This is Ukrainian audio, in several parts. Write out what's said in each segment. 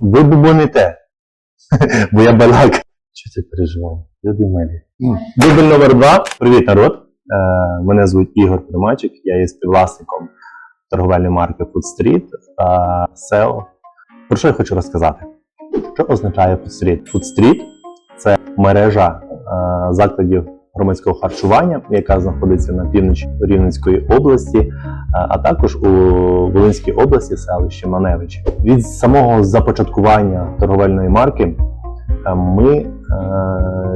Ви бубоните. Бо я балак. Що ти переживав? Люди милі. Дубль номер два. Привіт, народ. Е, Мене звуть Ігор Примачик, я є співвласником торговельної марки Food Street та SEO. Про що я хочу розказати? Що означає Food Street? Food Street – це мережа е, закладів громадського харчування, яка знаходиться на півночі Рівненської області, е, а також у Волинській області, селищі Маневичі. Від самого започаткування торговельної марки е, ми е,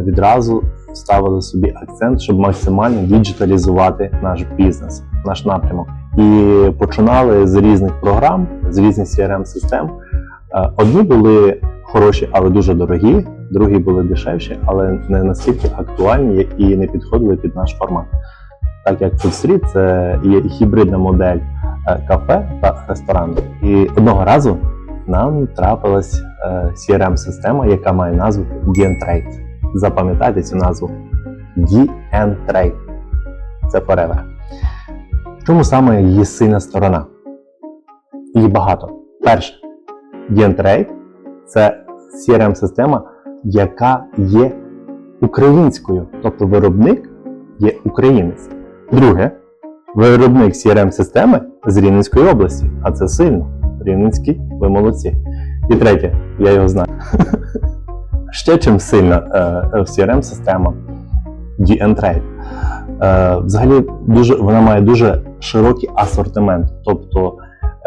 відразу ставили собі акцент, щоб максимально діджиталізувати наш бізнес, наш напрямок. І починали з різних програм, з різних crm систем Одні були хороші, але дуже дорогі, другі були дешевші, але не настільки актуальні і не підходили під наш формат. Так як Food це є гібридна модель е, кафе та ресторану. І одного разу нам трапилась е, CRM-система, яка має назву DNTrade. Запам'ятайте цю назву DNTrade. Це Forever. Чому саме її сильна сторона? Її багато. Перше, DNTrade – це CRM-система, яка є українською, тобто виробник є українець. Друге, виробник CRM-системи з Рівненської області, а це сильно. Рівненський, ви молодці. І третє, я його знаю. Ще чим сильна е, CRM-система DNTrade. Е, взагалі, дуже, вона має дуже широкий асортимент, тобто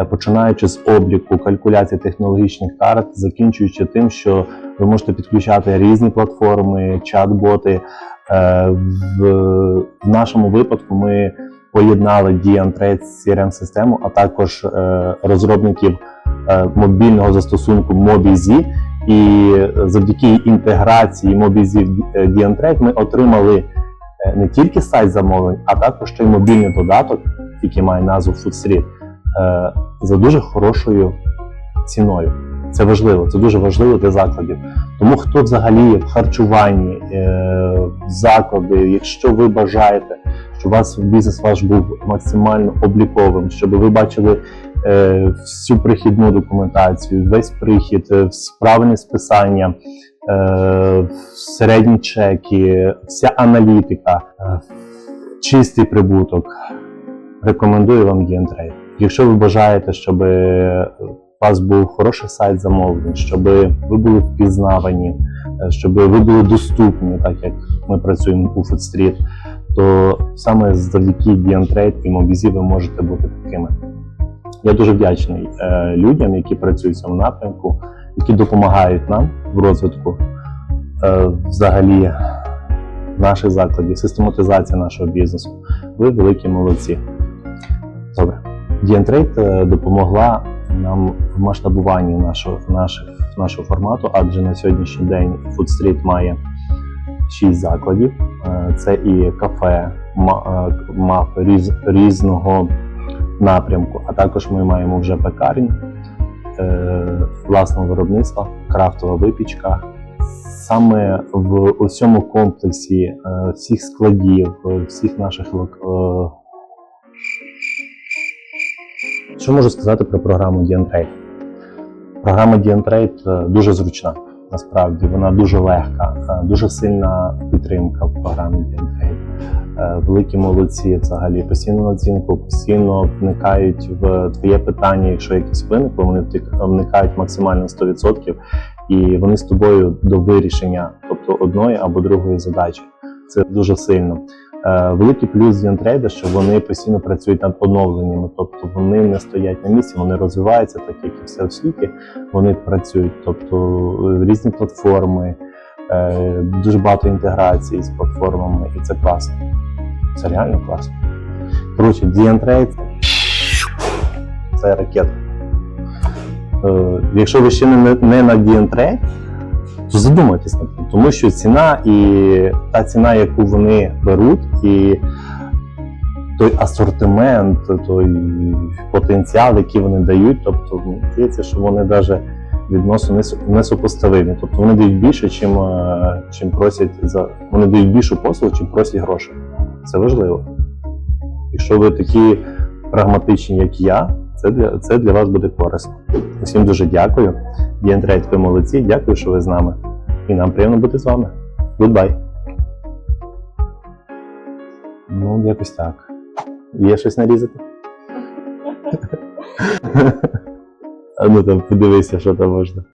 починаючи з обліку, калькуляції технологічних карт, закінчуючи тим, що ви можете підключати різні платформи, чат-боти. Е, В, нашому випадку ми поєднали DNTrade з CRM-систему, а також е, розробників е, мобільного застосунку MobiZ. І завдяки інтеграції MobiZ в е, DNTrade ми отримали е, не тільки сайт замовлень, а також ще й мобільний додаток, який має назву FoodStreet, е, за дуже хорошою ціною. Це важливо, це дуже важливо для закладів. Тому хто взагалі в харчуванні, е, заклади, якщо ви бажаєте, щоб вас бізнес ваш був максимально обліковим, щоб ви бачили е, всю прихідну документацію, весь прихід, е, правильне списання, е, середні чеки, вся аналітика, е, чистий прибуток. Рекомендую вам DNTrade. Якщо ви бажаєте, щоб е, у вас був хороший сайт замовлень, щоб ви були впізнавані, е, щоб ви були доступні, так як ми працюємо у Foodstreet, то саме завдяки DNTrade і Mobizy ви можете бути такими. Я дуже вдячний е, людям, які працюють в цьому напрямку, які допомагають нам в розвитку взагалі наших закладів, систематизація нашого бізнесу. Ви великі молодці. Добре. DNTrade е, допомогла нам в масштабуванні нашого, наших, нашого формату, адже на сьогоднішній день Street має 6 закладів. Е, Це і кафе, е, різ, різного напрямку, а також ми маємо вже пекарню власного виробництва, крафтова випічка. Саме в усьому комплексі всіх складів, всіх наших що можу сказати про програму DNTrade? Програма DNTrade е, дуже зручна. Насправді вона дуже легка, е, дуже сильна підтримка в програмі DNTrade. Е, Великі молодці взагалі постійно на дзвінку, постійно вникають в твоє питання. Якщо якісь виникло, вони вникають максимально 100% і вони з тобою до вирішення, тобто одної або другої задачі. Це дуже сильно. Е, Великий плюс DNTrade, що вони постійно працюють над оновленнями, тобто вони не стоять на місці, вони розвиваються, так як і все в світі. Вони працюють, тобто е, різні платформи, е, дуже багато інтеграції з платформами, і це класно. Це реально класно. Коротше, DNTrade це ракета. Якщо ви ще не, на то задумайтесь над тим, тому що ціна і та ціна, яку вони беруть, і той асортимент, той потенціал, який вони дають, тобто мені здається, що вони навіть відносно несопоставимі. Тобто вони дають більше, чим, е, чим просять за вони дають більшу послугу, чим просять грошей. Це важливо. Якщо ви такі прагматичні, як я, Це для, це для вас буде корисно. Усім дуже дякую. Дієнтрейд, ви молодці. Дякую, що ви з нами. І нам приємно бути з вами. Goodbye. Ну, якось так. Є щось нарізати? Ну там подивися, що там можна.